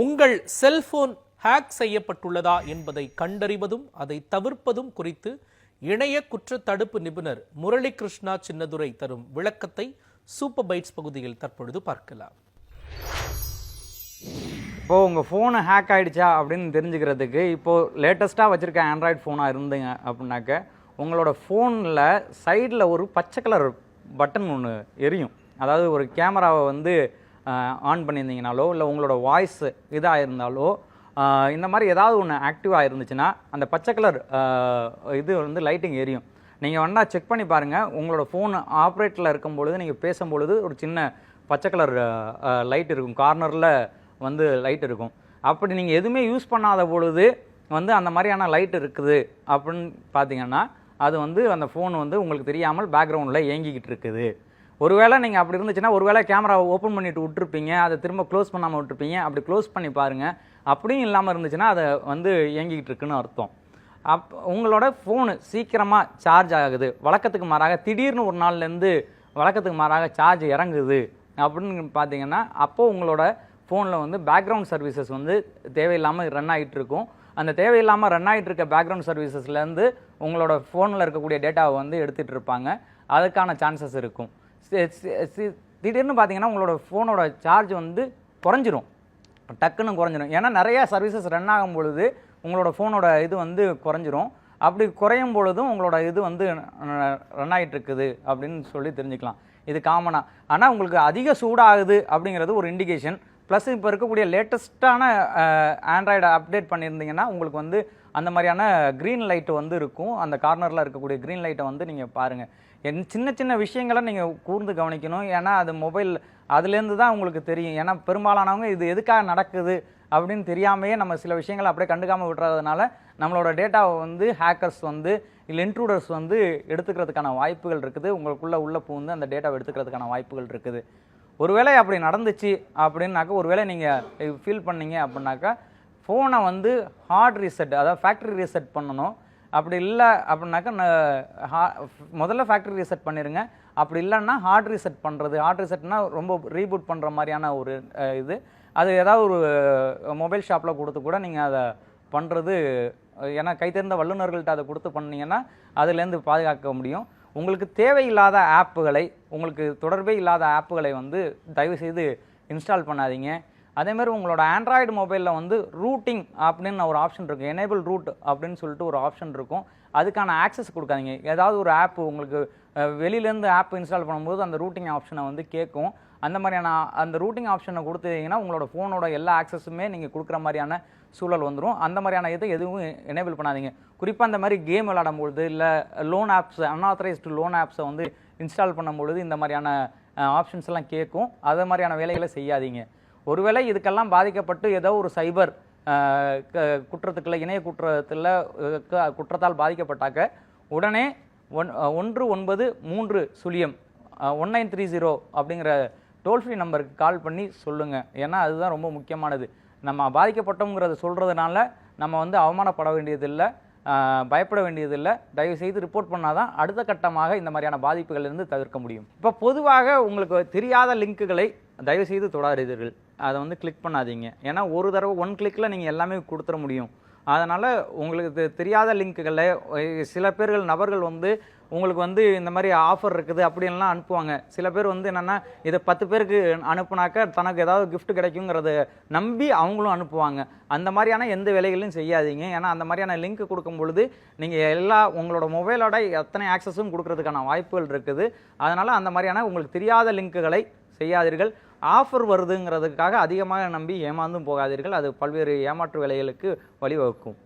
உங்கள் cellphone hack செய்யப்பட்டுள்ளதா என்பதை கண்டறிவதும் அதை தவிர்ப்பதும் குறித்து இணைய குற்ற தடுப்பு நிபுணர் முரளி கிருஷ்ணா சின்னதுரை தரும் விளக்கத்தை சூப்பர் பைட்ஸ் பகுதியில் தற்பொழுது பார்க்கலாம். இப்போது உங்கள் ஃபோனு ஹேக் ஆகிடுச்சா அப்படின்னு தெரிஞ்சுக்கிறதுக்கு இப்போது லேட்டஸ்ட்டாக வச்சுருக்க ஆண்ட்ராய்ட் ஃபோனாக இருந்தீங்க அப்படின்னாக்க உங்களோட ஃபோனில் சைடில் ஒரு பச்சை கலர் பட்டன் ஒன்று எரியும். அதாவது ஒரு கேமராவை வந்து ஆன் பண்ணியிருந்தீங்கனாலோ இல்லை உங்களோட வாய்ஸ் இதாக இருந்தாலோ இந்த மாதிரி ஏதாவது ஒன்று ஆக்டிவாக இருந்துச்சுன்னா அந்த பச்சை கலர் இது வந்து லைட்டிங் எரியும். நீங்கள் வேணால் செக் பண்ணி பாருங்கள் உங்களோட ஃபோன் ஆப்ரேட்டில் இருக்கும் பொழுது நீங்கள் பேசும்பொழுது ஒரு சின்ன பச்சை கலர் லைட் இருக்கும். கார்னரில் வந்து லைட் இருக்கும். அப்படி நீங்கள் எதுவுமே யூஸ் பண்ணாத பொழுது வந்து அந்த மாதிரியான லைட் இருக்குது அப்படின்னு பார்த்தீங்கன்னா அது வந்து அந்த ஃபோன் வந்து உங்களுக்கு தெரியாமல் பேக்ரவுண்டில் இயங்கிக்கிட்டு இருக்குது. ஒருவேளை நீங்கள் அப்படி இருந்துச்சுன்னா ஒருவேளை கேமராவை ஓப்பன் பண்ணிட்டு விட்டுருப்பீங்க அதை திரும்ப க்ளோஸ் பண்ணாமல் விட்டுருப்பீங்க அப்படி க்ளோஸ் பண்ணி பாருங்கள் அப்படியும் இல்லாமல் இருந்துச்சுன்னா அதை வந்து இயங்கிக்கிட்டு இருக்குன்னு அர்த்தம். அப் உங்களோட ஃபோனு சீக்கிரமாக சார்ஜ் ஆகுது. வழக்கத்துக்கு மாறாக திடீர்னு ஒரு நாள்லேருந்து வழக்கத்துக்கு மாறாக சார்ஜ் இறங்குது. அப்படின்னு பார்த்தீங்கன்னா அப்போது உங்களோட ஃபோனில் வந்து பேக்ரவுண்ட் சர்வீசஸ் வந்து தேவையில்லாமல் ரன் ஆகிட்டு இருக்கும். அந்த தேவையில்லாமல் ரன் ஆகிட்டு இருக்க பேக்ரவுண்ட் சர்வீசஸ்லேருந்து உங்களோட ஃபோனில் இருக்கக்கூடிய டேட்டாவை வந்து எடுத்துகிட்டு இருப்பாங்க. அதுக்கான சான்சஸ் இருக்கும். திடீர்னு பார்த்தீங்கன்னா உங்களோட ஃபோனோட சார்ஜ் வந்து குறைஞ்சிரும். டக்குன்னு குறைஞ்சிரும். ஏன்னா நிறையா சர்வீசஸ் ரன் ஆகும் பொழுது உங்களோட ஃபோனோட இது வந்து குறைஞ்சிரும். அப்படி குறையும் பொழுதும் உங்களோட இது வந்து ரன் ஆகிட்டு இருக்குது அப்படின்னு சொல்லி தெரிஞ்சுக்கலாம். இது காமனாக ஆனால் உங்களுக்கு அதிக சூடாகுது அப்படிங்கிறது ஒரு இண்டிகேஷன் ப்ளஸ் இப்போ இருக்கக்கூடிய லேட்டஸ்ட்டான ஆண்ட்ராய்டு அப்டேட் பண்ணியிருந்தீங்கன்னா உங்களுக்கு வந்து அந்த மாதிரியான க்ரீன் லைட்டு வந்து இருக்கும். அந்த கார்னரில் இருக்கக்கூடிய க்ரீன் லைட்டை வந்து நீங்கள் பாருங்கள் என் சின்ன சின்ன விஷயங்களை நீங்கள் கூர்ந்து கவனிக்கணும். ஏன்னா அது மொபைல் அதுலேருந்து தான் உங்களுக்கு தெரியும். ஏன்னா பெரும்பாலானவங்க இது எதுக்காக நடக்குது அப்படின்னு தெரியாமையே நம்ம சில விஷயங்களை அப்படியே கண்டுக்காமல் விட்டுறதுனால நம்மளோட டேட்டாவை வந்து ஹேக்கர்ஸ் வந்து இல்லை இன்ட்ரூடர்ஸ் வந்து எடுத்துக்கிறதுக்கான வாய்ப்புகள் இருக்குது. உங்களுக்குள்ளே உள்ள பூந்து அந்த டேட்டாவை எடுத்துக்கிறதுக்கான வாய்ப்புகள் இருக்குது. ஒருவேளை அப்படி நடந்துச்சு அப்படின்னாக்கா ஒருவேளை நீங்கள் ஃபீல் பண்ணீங்க அப்படின்னாக்கா ஃபோனை வந்து ஹார்ட் ரீசெட் அதாவது ஃபேக்ட்ரி ரீசெட் பண்ணணும். அப்படி இல்லை அப்படின்னாக்கா முதல்ல ஃபேக்ட்ரி ரீசெட் பண்ணிடுங்க அப்படி இல்லைன்னா ஹார்ட் ரீசெட் பண்ணுறது ஹார்ட் ரீசெட்னா ரொம்ப ரீபூட் பண்ணுற மாதிரியான ஒரு இது. அது ஏதாவது ஒரு மொபைல் ஷாப்பில் கொடுத்து கூட நீங்கள் அதை பண்ணுறது ஏன்னா கைத்தேர்ந்த வல்லுநர்கள்ட்ட அதை கொடுத்து பண்ணிங்கன்னா அதுலேருந்து பாதுகாக்க முடியும். உங்களுக்கு தேவையில்லாத ஆப்புகளை உங்களுக்கு தொடர்பே இல்லாத ஆப்புகளை வந்து தயவு செய்து இன்ஸ்டால் பண்ணாதீங்க. அதேமாதிரி உங்களோட ஆண்ட்ராய்டு மொபைலில் வந்து ரூட்டிங் அப்படின்னு ஒரு ஆப்ஷன் இருக்கும். எனேபிள் ரூட் அப்படின்னு சொல்லிட்டு ஒரு ஆப்ஷன் இருக்கும். அதுக்கான ஆக்சஸ் கொடுக்காதீங்க. ஏதாவது ஒரு ஆப் உங்களுக்கு வெளியிலேருந்து ஆப் இன்ஸ்டால் பண்ணும்போது அந்த ரூட்டிங் ஆப்ஷனை வந்து கேட்கும். அந்த மாதிரியான அந்த ரூட்டிங் ஆப்ஷனை கொடுத்தீங்கன்னா உங்களோட ஃபோனோட எல்லா ஆக்சஸுமே நீங்கள் கொடுக்குற மாதிரியான சூழல் வந்துடும் அந்த மாதிரியான இதை எதுவும் எனேபிள் பண்ணாதீங்க. குறிப்பாக அந்த மாதிரி கேம் விளாடும்பொழுது இல்லை லோன் ஆப்ஸ் அன்ஆத்தரைஸ்டு லோன் ஆப்ஸை வந்து இன்ஸ்டால் பண்ணும்பொழுது இந்த மாதிரியான ஆப்ஷன்ஸ் எல்லாம் கேட்கும். அது மாதிரியான வேலைகளை செய்யாதீங்க. ஒருவேளை இதுக்கெல்லாம் பாதிக்கப்பட்டு ஏதோ ஒரு சைபர் குற்றத்துக்குள்ள இணைய குற்றத்தில் குற்றத்தால் பாதிக்கப்பட்டாக்க உடனே ஒன் ஒன்று ஒன்பது மூன்று சுழியம் ஒன் நைன் த்ரீ ஜீரோ அப்படிங்கிற டோல் ஃப்ரீ நம்பருக்கு கால் பண்ணி சொல்லுங்கள் ஏன்னா அதுதான் ரொம்ப முக்கியமானது. நம்ம பாதிக்கப்பட்டோங்கிறத சொல்கிறதுனால நம்ம வந்து அவமானப்பட வேண்டியதில்லை பயப்பட வேண்டியதில்லை. தயவு செய்து ரிப்போர்ட் பண்ணால் தான் அடுத்த கட்டமாக இந்த மாதிரியான பாதிப்புகளிலிருந்து தவிர்க்க முடியும். இப்போ பொதுவாக உங்களுக்கு தெரியாத லிங்க்குகளை தயவு செய்து தொடாதீர்கள். அதை வந்து கிளிக் பண்ணாதீங்க. ஏன்னா ஒரு தடவை ஒன் கிளிக்கில் நீங்கள் எல்லாமே கொடுத்துட முடியும். அதனால் உங்களுக்கு தெ- தெரியாத லிங்க்குகளில் சில பேர்கள் நபர்கள் வந்து உங்களுக்கு வந்து இந்த மாதிரி ஆஃபர் இருக்குது அப்படின்லாம் அனுப்புவாங்க. சில பேர் வந்து என்னென்னா இதை பத்து பேருக்கு அனுப்புனாக்க தனக்கு ஏதாவது கிஃப்ட் கிடைக்குங்கிறத நம்பி அவங்களும் அனுப்புவாங்க. அந்த மாதிரியான எந்த வேலைகளையும் செய்யாதீங்க. ஏன்னா அந்த மாதிரியான லிங்க் கொடுக்கும் பொழுது நீங்கள் எல்லா உங்களோட மொபைலோட எத்தனை ஆக்சஸும் கொடுக்கறதுக்கான வாய்ப்புகள் இருக்குது. அதனால் அந்த மாதிரியான உங்களுக்கு தெரியாத லிங்க்குகளை செய்யாதீர்கள். ஆஃபர் வருதுங்கிறதுக்காக அதிகமாக நம்பி ஏமாந்தும் போகாதீர்கள். அது பல்வேறு ஏமாற்று வேலைகளுக்கு வழிவகுக்கும்.